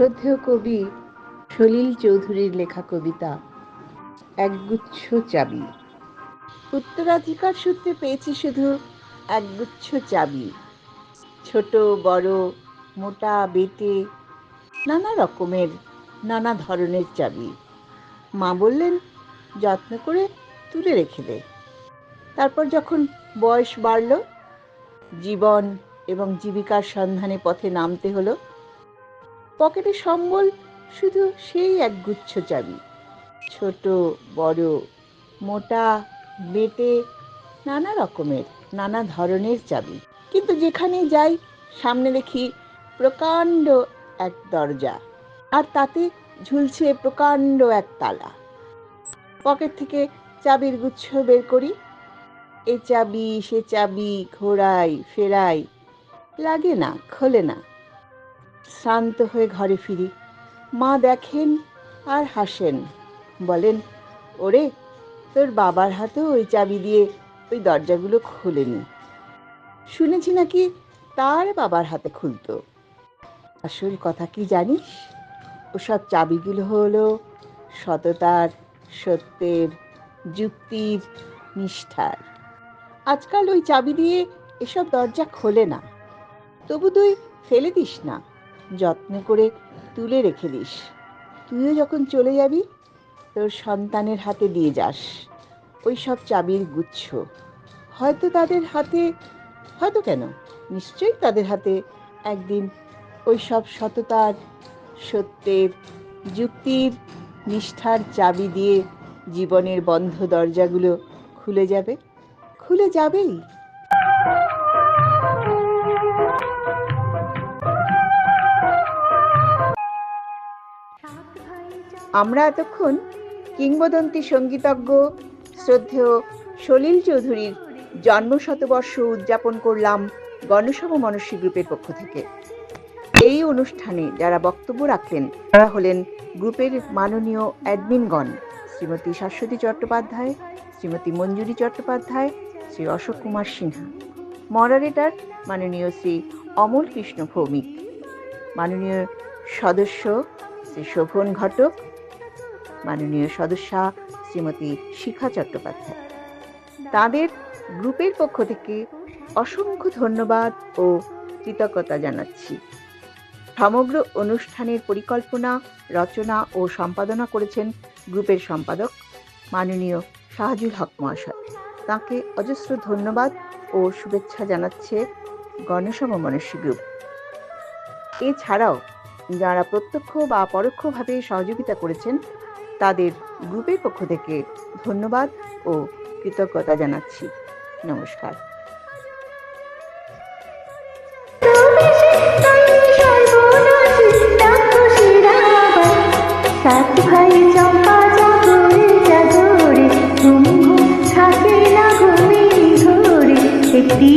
শ্রদ্ধেয় কবি সলিল চৌধুরীর লেখা কবিতা একগুচ্ছ চাবি। উত্তরাধিকার সূত্রে পেয়েছি শুধু একগুচ্ছ চাবি। ছোট, বড়, মোটা, বেটে, নানা রকমের, নানা ধরনের চাবি। মা বললেন, যত্ন করে তুলে রেখে দে। তারপর যখন বয়স বাড়ল, জীবন এবং জীবিকার সন্ধানে পথে নামতে হলো পকেটে সম্বল শুধু সেই একগুচ্ছ চাবি ছোট, বড়, মোটা বেটে নানা রকমের, নানা ধরনের চাবি কিন্তু যেখানে যাই, সামনে দেখি প্রকাণ্ড এক দরজা, আর তাতে ঝুলছে প্রকাণ্ড এক তালা। পকেট থেকে চাবির গুচ্ছ বের করি। এ চাবি, সে চাবি ঘোরাই ফেরাই লাগে না, খোলে না। শ্রান্ত হয়ে ঘরে ফিরি। মা দেখেন আর হাসেন। বলেন, ওরে, তোর বাবার হাতেও ওই চাবি দিয়ে ওই দরজাগুলো খোলেনি। শুনেছি নাকি তার বাবার হাতে খুলতো। আসল কথা কি জানিস? ওসব চাবিগুলো হলো সততার, সত্যের, যুক্তির, নিষ্ঠার। আজকাল ওই চাবি দিয়ে এসব দরজা খোলে না। তবু তুই ফেলে দিস না। যত্ন করে তুলে রেখে দিস। তুইও যখন চলে যাবি, তোর সন্তানের হাতে দিয়ে যাস। ওই সব চাবির গুচ্ছ। হয়তো তাদের হাতে, হয়তো কেন? নিশ্চয়ই তাদের হাতে একদিন ওই সব সততার, সত্যের, যুক্তির, নিষ্ঠার চাবি দিয়ে জীবনের বন্ধ দরজাগুলো খুলে যাবে। খুলে যাবেই। আমরা এতক্ষণ কিংবদন্তি সঙ্গীতজ্ঞ শ্রদ্ধেয় সলিল চৌধুরীর জন্ম শতবর্ষ উদযাপন করলাম গণসভা মনস্বী গ্রুপের পক্ষ থেকে। এই অনুষ্ঠানে যারা বক্তব্য রাখলেন, তারা হলেন গ্রুপের মাননীয় অ্যাডমিনগণ শ্রীমতী শাশ্বতী চট্টোপাধ্যায়, শ্রীমতী মঞ্জুরি চট্টোপাধ্যায়, শ্রী অশোক কুমার সিনহা। মডারেটর মাননীয় শ্রী অমল কৃষ্ণ ভৌমিক। মাননীয় সদস্য শ্রী শোভন ঘটক মাননীয় সদস্যা শ্রীমতী শিখা চট্টোপাধ্যায়। তাদের গ্রুপের পক্ষ থেকে অসংখ্য ধন্যবাদ ও কৃতজ্ঞতা জানাচ্ছি। সমগ্র অনুষ্ঠানের পরিকল্পনা, রচনা ও সম্পাদনা করেছেন গ্রুপের সম্পাদক মাননীয় শাহজুল হক মহাশয়। তাকে অজস্র ধন্যবাদ ও শুভেচ্ছা জানাচ্ছে গণসম মনস্বী গ্রুপ। এছাড়াও যারা প্রত্যক্ষ বা পরোক্ষভাবে সহযোগিতা করেছেন তাদের গ্রুপের পক্ষ থেকে ধন্যবাদ ও কৃতজ্ঞতা জানাচ্ছি। নমস্কার। সাত ভাই একটি